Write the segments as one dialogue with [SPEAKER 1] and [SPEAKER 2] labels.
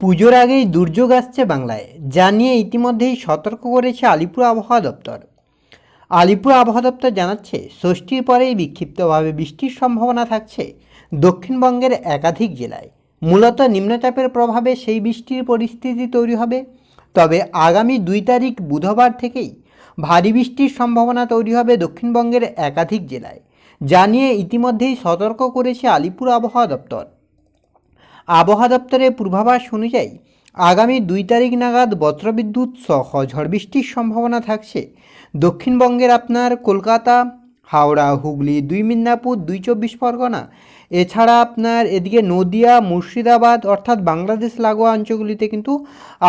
[SPEAKER 1] পুজোর আগেই দুর্যোগ আসছে বাংলায়, যা নিয়ে ইতিমধ্যেই সতর্ক করেছে আলিপুর আবহাওয়া দপ্তর। আলিপুর আবহাওয়া দপ্তর জানাচ্ছে, ষষ্ঠীর পরেই বিক্ষিপ্তভাবে বৃষ্টির সম্ভাবনা থাকছে দক্ষিণবঙ্গের একাধিক জেলায়। মূলত নিম্নচাপের প্রভাবে সেই বৃষ্টির পরিস্থিতি তৈরি হবে। তবে আগামী দুই তারিখ বুধবার থেকেই ভারী বৃষ্টির সম্ভাবনা তৈরি হবে দক্ষিণবঙ্গের একাধিক জেলায়, যা নিয়ে ইতিমধ্যেই সতর্ক করেছে আলিপুর আবহাওয়া দপ্তর। আবহাওয়া দপ্তরের পূর্বাভাস অনুযায়ী আগামী দুই তারিখ নাগাদ বজ্রবিদ্যুৎ সহ ঝড় বৃষ্টির সম্ভাবনা থাকছে। দক্ষিণবঙ্গের আপনার কলকাতা, হাওড়া, হুগলি, দুই মিদনাপুর, দুই চব্বিশ পরগনা, এছাড়া আপনার এদিকে নদিয়া, মুর্শিদাবাদ অর্থাৎ বাংলাদেশ লাগোয়া অঞ্চলগুলিতে কিন্তু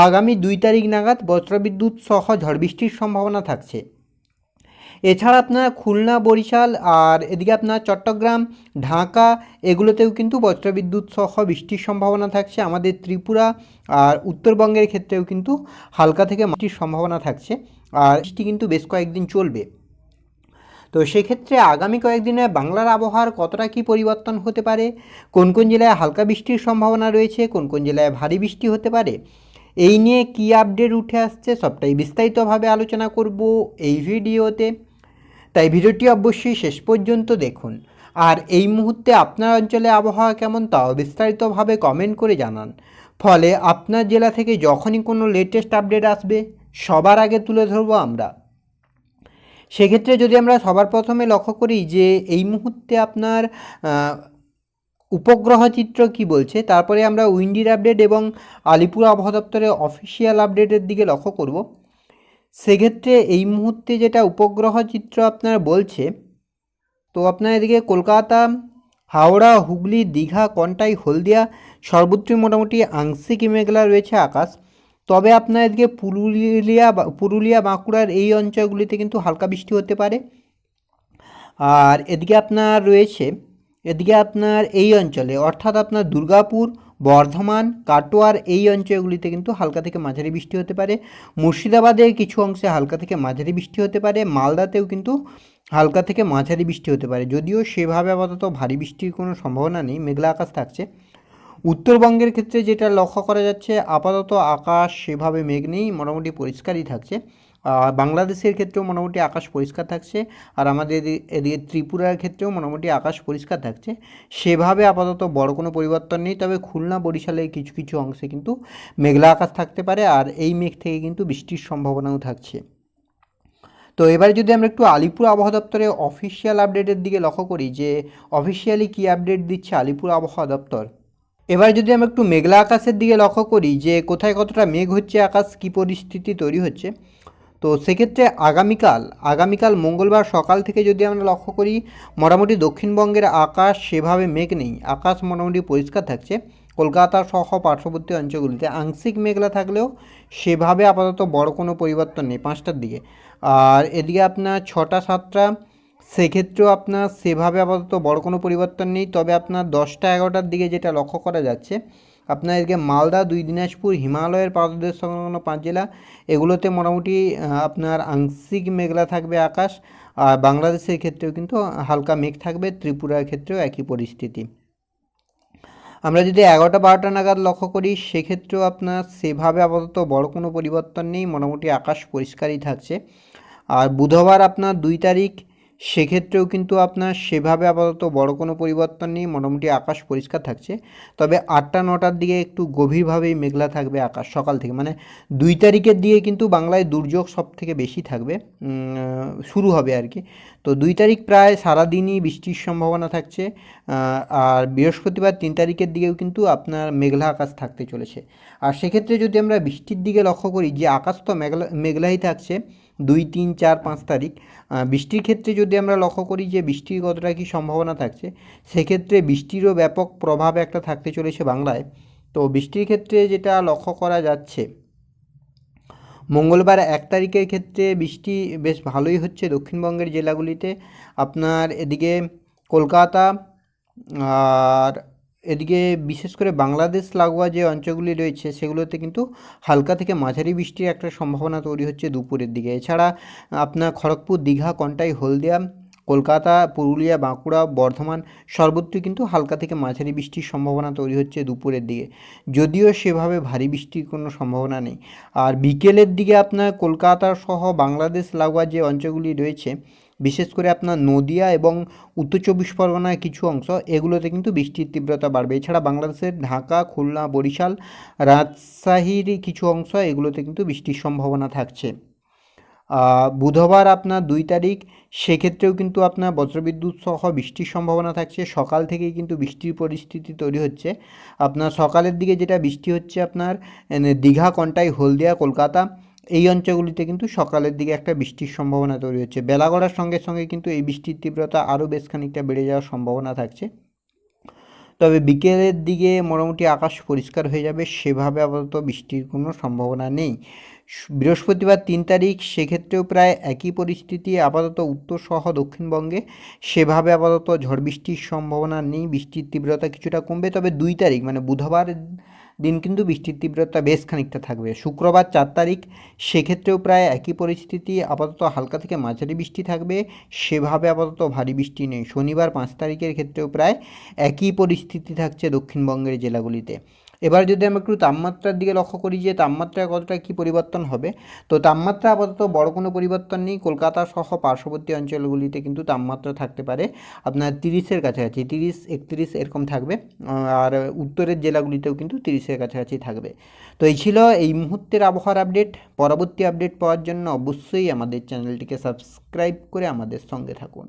[SPEAKER 1] আগামী দুই তারিখ নাগাদ বজ্রবিদ্যুৎ সহ ঝড় বৃষ্টির সম্ভাবনা থাকছে। এছাড়া আপনার খুলনা, বরিশাল আর এদিকে আপনার চট্টগ্রাম, ঢাকা, এগুলোতেও কিন্তু বজ্রবিদ্যুৎ সহ বৃষ্টির সম্ভাবনা থাকছে। আমাদের ত্রিপুরা আর উত্তরবঙ্গের ক্ষেত্রেও কিন্তু হালকা থেকে মাটির সম্ভাবনা থাকছে আর বৃষ্টি কিন্তু বেশ কয়েকদিন চলবে। তো সেক্ষেত্রে আগামী কয়েকদিনে বাংলার আবহাওয়ার কতটা কী পরিবর্তন হতে পারে, কোন কোন জেলায় হালকা বৃষ্টির সম্ভাবনা রয়েছে, কোন কোন জেলায় ভারী বৃষ্টি হতে পারে, এই নিয়ে কী আপডেট উঠে আসছে সবটাই বিস্তারিতভাবে আলোচনা করব এই ভিডিওতে। তাই ভিডিওটি অবশ্যই শেষ পর্যন্ত দেখুন। আর এই মুহূর্তে আপনার অঞ্চলে আবহাওয়া কেমন তাও বিস্তারিতভাবে কমেন্ট করে জানান। ফলে আপনার জেলা থেকে যখনই কোনো লেটেস্ট আপডেট আসবে, সবার আগে তুলে ধরবো আমরা। সেক্ষেত্রে যদি আমরা সবার প্রথমে লক্ষ্য করি যে এই মুহূর্তে আপনার উপগ্রহ চিত্র কি বলছে, তারপরে আমরা উইন্ডির আপডেট এবং আলিপুর আবহাওয়া দপ্তরের অফিসিয়াল আপডেটের দিকে লক্ষ্য করব। সেক্ষেত্রে এই মুহূর্তে যেটা উপগ্রহ চিত্র আপনার বলছে, তো আপনার এদিকে কলকাতা, হাওড়া, হুগলি, দীঘা, কন্টাই, হলদিয়া, সর্বত্রই মোটামুটি আংশিক মেঘলা রয়েছে আকাশ। তবে আপনার এদিকে পুরুলিয়া পুরুলিয়া, বাঁকুড়ার এই অঞ্চলগুলিতে কিন্তু হালকা বৃষ্টি হতে পারে। আর এদিকে আপনার রয়েছে, এদিকে আপনার এই অঞ্চলে, অর্থাৎ আপনার দুর্গাপুর বর্ধমান, কাটোয়ার এই অঞ্চলগুলিতে কিন্তু হালকা থেকে মাঝারি বৃষ্টি হতে পারে। মুর্শিদাবাদের কিছু অংশে হালকা থেকে মাঝারি বৃষ্টি হতে পারে। মালদাতেও কিন্তু হালকা থেকে মাঝারি বৃষ্টি হতে পারে। যদিও সেভাবে আপাতত ভারী বৃষ্টির কোনো সম্ভাবনা নেই, মেঘলা আকাশ থাকছে। উত্তরবঙ্গের ক্ষেত্রে যেটা লক্ষ্য করা যাচ্ছে, আপাতত আকাশ সেভাবে মেঘ নেই, মোটামুটি পরিষ্কারই থাকছে। বাংলাদেশের ক্ষেত্রেও মোটামুটি আকাশ পরিষ্কার থাকছে আর আমাদের এদি- এদিকে ত্রিপুরার ক্ষেত্রেও মোটামুটি আকাশ পরিষ্কার থাকছে। সেভাবে আপাতত বড় কোনো পরিবর্তন নেই, তবে খুলনা, বরিশালের কিছু কিছু অংশে কিন্তু মেঘলা আকাশ থাকতে পারে আর এই মেঘ থেকে কিন্তু বৃষ্টির সম্ভাবনাও থাকছে। তো এবারে যদি আমরা একটু আলিপুর আবহাওয়া দপ্তরের অফিসিয়াল আপডেটের দিকে লক্ষ্য করি যে অফিসিয়ালি কী আপডেট দিচ্ছে আলিপুর আবহাওয়া দপ্তর? এবার যদি আমরা একটু মেঘলা আকাশের দিকে লক্ষ্য করি যে কোথায় কতটা মেঘ হচ্ছে, আকাশ কী পরিস্থিতি তৈরি হচ্ছে তো সেক্ষেত্রে আগামীকাল আগামীকাল মঙ্গলবার সকাল থেকে যদি আমরা লক্ষ্য করি, মোটামুটি দক্ষিণবঙ্গের আকাশ সেভাবে মেঘ নেই। আকাশ মোটামুটি পরিষ্কার থাকছে। কলকাতা সহ পার্শ্ববর্তী অঞ্চলগুলিতে আংশিক মেঘলা থাকলেও সেভাবে আপাতত বড় কোনো পরিবর্তন নেই পাঁচটার দিকে। আর এদিকে আপনার ছটা, সাতটা, সেক্ষেত্রেও আপনার সেভাবে আপাতত বড় কোনো পরিবর্তন নেই। তবে আপনার দশটা, এগারোটার দিকে যেটা লক্ষ্য করা যাচ্ছে আপনার এদিকে মালদা, দুই দিনাজপুর, হিমালয়ের পাদদেশ সংলগ্ন পাঁচ জেলা, এগুলোতে মোটামুটি আপনার আংশিক মেঘলা থাকবে আকাশ, আর বাংলাদেশের ক্ষেত্রেও কিন্তু হালকা মেঘ থাকবে, ত্রিপুরার ক্ষেত্রেও একই পরিস্থিতি। আমরা যদি এগারোটা বারোটা নাগাদ লক্ষ্য করি, সেক্ষেত্রেও আপনার সেভাবে আপাতত বড় কোনো পরিবর্তন নেই, মোটামুটি আকাশ পরিষ্কারই থাকছে। আর বুধবার আপনার দুই তারিখ সেক্ষেত্রেও কিন্তু আপনার সেভাবে আপাতত বড় কোনো পরিবর্তন নেই, মোটামুটি আকাশ পরিষ্কার থাকছে। তবে আটটা, নটার দিকে একটু গভীরভাবেই মেঘলা থাকবে আকাশ সকাল থেকে। মানে দুই তারিখের দিকে কিন্তু বাংলায় দুর্যোগ সব থেকে বেশি থাকবে শুরু হবে আর কি। তো দুই তারিখ প্রায় সারাদিনই বৃষ্টির সম্ভাবনা থাকছে আর বৃহস্পতিবার তিন তারিখের দিকেও কিন্তু আপনার মেঘলা আকাশ থাকতে চলেছে। আর সেক্ষেত্রে যদি আমরা বৃষ্টির দিকে লক্ষ্য করি, যে আকাশ তো মেঘলা, মেঘলাই থাকছে দুই, তিন, চার, পাঁচ তারিখ। বৃষ্টির ক্ষেত্রে যদি আমরা লক্ষ্য করি যে বৃষ্টির কতটা কী সম্ভাবনা থাকছে, সেক্ষেত্রে বৃষ্টিরও ব্যাপক প্রভাব একটা থাকতে চলেছে বাংলায়। তো বৃষ্টির ক্ষেত্রে যেটা লক্ষ্য করা যাচ্ছে, মঙ্গলবার এক তারিখের ক্ষেত্রে বৃষ্টি বেশ ভালোই হচ্ছে দক্ষিণবঙ্গের জেলাগুলিতে। আপনার এদিকে কলকাতা, আর এদিকে বিশেষ করে বাংলাদেশ লাগোয়া যে অঞ্চলগুলি রয়েছে, সেগুলোতে কিন্তু হালকা থেকে মাঝারি বৃষ্টির একটা সম্ভাবনা তৈরি হচ্ছে দুপুরের দিকে। এছাড়া আপনার খড়গপুর, দীঘা, কন্টাই, হলদিয়া, কলকাতা, পুরুলিয়া, বাঁকুড়া, বর্ধমান সর্বত্রই কিন্তু হালকা থেকে মাঝারি বৃষ্টির সম্ভাবনা তৈরি হচ্ছে দুপুরের দিকে। যদিও সেভাবে ভারী বৃষ্টির কোনো সম্ভাবনা নেই। আর বিকেলের দিকে আপনার কলকাতা সহ বাংলাদেশ লাগোয়া যে অঞ্চলগুলি রয়েছে বিশেষ করে আপনার নদিয়া এবং উত্তর চব্বিশ পরগনার কিছু অংশ, এগুলোতে কিন্তু বৃষ্টির তীব্রতা বাড়বে। এছাড়া বাংলাদেশের ঢাকা, খুলনা, বরিশাল, রাজশাহীর কিছু অংশ এগুলোতে কিন্তু বৃষ্টির সম্ভাবনা থাকছে। বুধবার আপনার দুই তারিখ, সেক্ষেত্রেও কিন্তু আপনার বজ্রবিদ্যুৎ সহ বৃষ্টির সম্ভাবনা থাকছে। সকাল থেকেই কিন্তু বৃষ্টির পরিস্থিতি তৈরি হচ্ছে। আপনার সকালের দিকে যেটা বৃষ্টি হচ্ছে আপনার দীঘা, কন্টাই, হলদিয়া, কলকাতা এই অঞ্চলগুলিতে কিন্তু সকালের দিকে একটা বৃষ্টির সম্ভাবনা তৈরি হচ্ছে। বেলা গড়ার সঙ্গে সঙ্গে কিন্তু এই বৃষ্টির তীব্রতা আরও বেশ খানিকটা বেড়ে যাওয়ার সম্ভাবনা থাকছে। তবে বিকেলের দিকে মোটামুটি আকাশ পরিষ্কার হয়ে যাবে, সেভাবে আপাতত বৃষ্টির কোনো সম্ভাবনা নেই। বৃহস্পতিবার তিন তারিখ, সেক্ষেত্রেও প্রায় একই পরিস্থিতি, আপাতত উত্তর সহ দক্ষিণবঙ্গে সেভাবে আপাতত ঝড় বৃষ্টির সম্ভাবনা নেই। বৃষ্টির তীব্রতা কিছুটা কমবে, তবে দুই তারিখ মানে বুধবার দিন কিন্তু বৃষ্টির তীব্রতা বেশ খানিকটা থাকবে। শুক্রবার চার তারিখ, সেক্ষেত্রেও প্রায় একই পরিস্থিতি, আপাতত হালকা থেকে মাঝারি বৃষ্টি থাকবে। সেভাবে আপাতত ভারী বৃষ্টি নেই। শনিবার পাঁচ তারিখের ক্ষেত্রেও প্রায় একই পরিস্থিতি থাকছে দক্ষিণবঙ্গের জেলাগুলিতে। এবার যদি আমরা একটু তাপমাত্রার দিকে লক্ষ্য করি যে তাপমাত্রা কতটা কী পরিবর্তন হবে, তো তাপমাত্রা আপাতত বড় কোনো পরিবর্তন নেই। কলকাতা সহ পার্শ্ববর্তী অঞ্চলগুলিতে কিন্তু তাপমাত্রা থাকতে পারে আপনার তিরিশের কাছাকাছি, তিরিশ, একত্রিশ এরকম থাকবে। আর উত্তরের জেলাগুলিতেও কিন্তু তিরিশের কাছাকাছি থাকবে। তো এই ছিল এই মুহূর্তের আবহাওয়ার আপডেট। পরবর্তী আপডেট পাওয়ার জন্য অবশ্যই আমাদের চ্যানেলটিকে সাবস্ক্রাইব করে আমাদের সঙ্গে থাকুন।